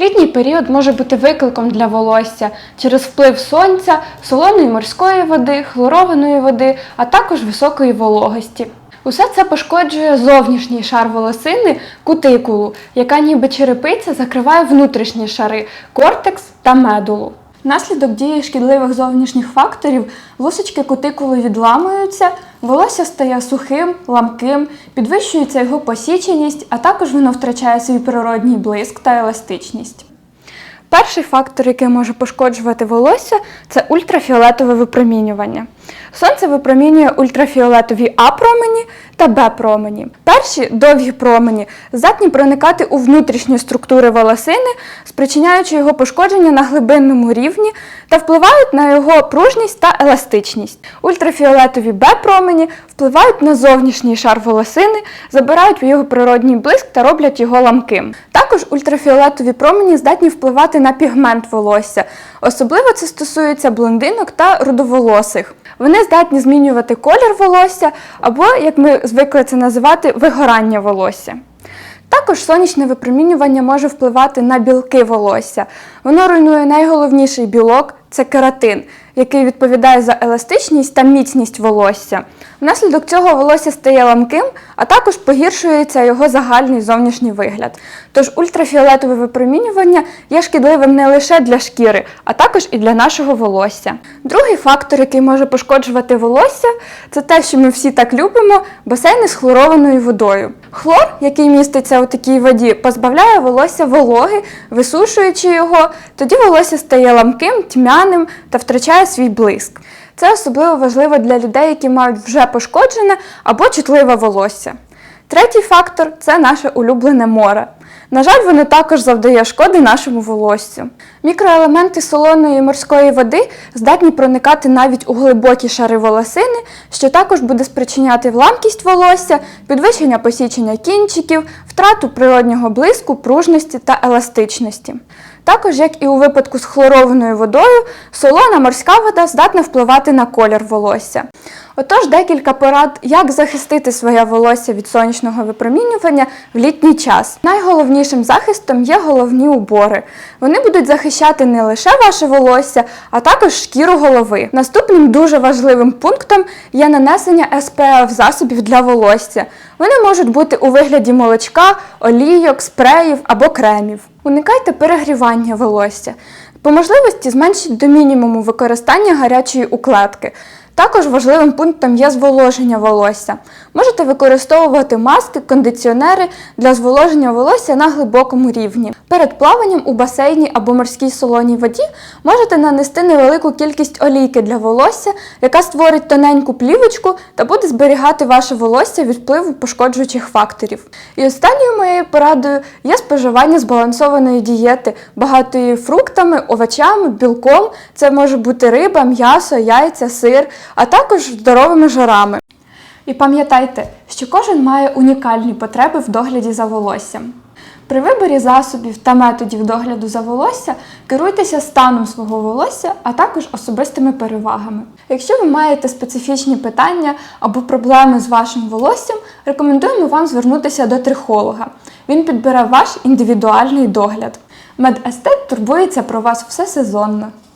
Літній період може бути викликом для волосся через вплив сонця, солоної морської води, хлорованої води, а також високої вологості. Усе це пошкоджує зовнішній шар волосини, кутикулу, яка ніби черепиця закриває внутрішні шари кортекс та медулу. Внаслідок дії шкідливих зовнішніх факторів лусочки кутикули відламуються, волосся стає сухим, ламким, підвищується його посіченість, а також воно втрачає свій природній блиск та еластичність. Перший фактор, який може пошкоджувати волосся, це ультрафіолетове випромінювання. Сонце випромінює ультрафіолетові А промені та Б промені. Перші довгі промені здатні проникати у внутрішні структури волосини, спричиняючи його пошкодження на глибинному рівні та впливають на його пружність та еластичність. Ультрафіолетові Б промені впливають на зовнішній шар волосини, забирають його природній блиск та роблять його ламким. Також ультрафіолетові промені здатні впливати на пігмент волосся. Особливо це стосується блондинок та рудоволосих. Вони здатні змінювати колір волосся або, як ми звикли це називати, вигорання волосся. Також сонячне випромінювання може впливати на білки волосся. Воно руйнує найголовніший білок це кератин, який відповідає за еластичність та міцність волосся. Внаслідок цього волосся стає ламким, а також погіршується його загальний зовнішній вигляд. Тож ультрафіолетове випромінювання є шкідливим не лише для шкіри, а також і для нашого волосся. Другий фактор, який може пошкоджувати волосся, це те, що ми всі так любимо басейни з хлорованою водою. Хлор, який міститься у такій воді, позбавляє волосся вологи, висушуючи його, тоді волосся стає ламким, тьмяним та втрачає свій блиск. Це особливо важливо для людей, які мають вже пошкоджене або чутливе волосся. Третій фактор це наше улюблене море. На жаль, воно також завдає шкоди нашому волоссю. Мікроелементи солоної морської води здатні проникати навіть у глибокі шари волосини, що також буде спричиняти ламкість волосся, підвищення посічення кінчиків, втрату природнього блиску, пружності та еластичності. Також, як і у випадку з хлорованою водою, солона морська вода здатна впливати на колір волосся. Отож, декілька порад, як захистити своє волосся від сонячного випромінювання в літній час. Найголовнішим захистом є головні убори. Вони будуть захищати не лише ваше волосся, а також шкіру голови. Наступним дуже важливим пунктом є нанесення SPF засобів для волосся. Вони можуть бути у вигляді молочка, олійок, спреїв або кремів. Уникайте перегрівання волосся. По можливості зменшіть до мінімуму використання гарячої укладки. Також важливим пунктом є зволоження волосся. Можете використовувати маски, кондиціонери для зволоження волосся на глибокому рівні. Перед плаванням у басейні або морській солоній воді можете нанести невелику кількість олійки для волосся, яка створить тоненьку плівочку та буде зберігати ваше волосся від впливу пошкоджуючих факторів. І останньою моєю порадою є споживання збалансованої дієти, багатої фруктами, овочами, білком. Це може бути риба, м'ясо, яйця, сир, а також здоровими жирами. І пам'ятайте, що кожен має унікальні потреби в догляді за волоссям. При виборі засобів та методів догляду за волосся керуйтеся станом свого волосся, а також особистими перевагами. Якщо ви маєте специфічні питання або проблеми з вашим волоссям, рекомендуємо вам звернутися до трихолога. Він підбере ваш індивідуальний догляд. Медестет турбується про вас все сезонно.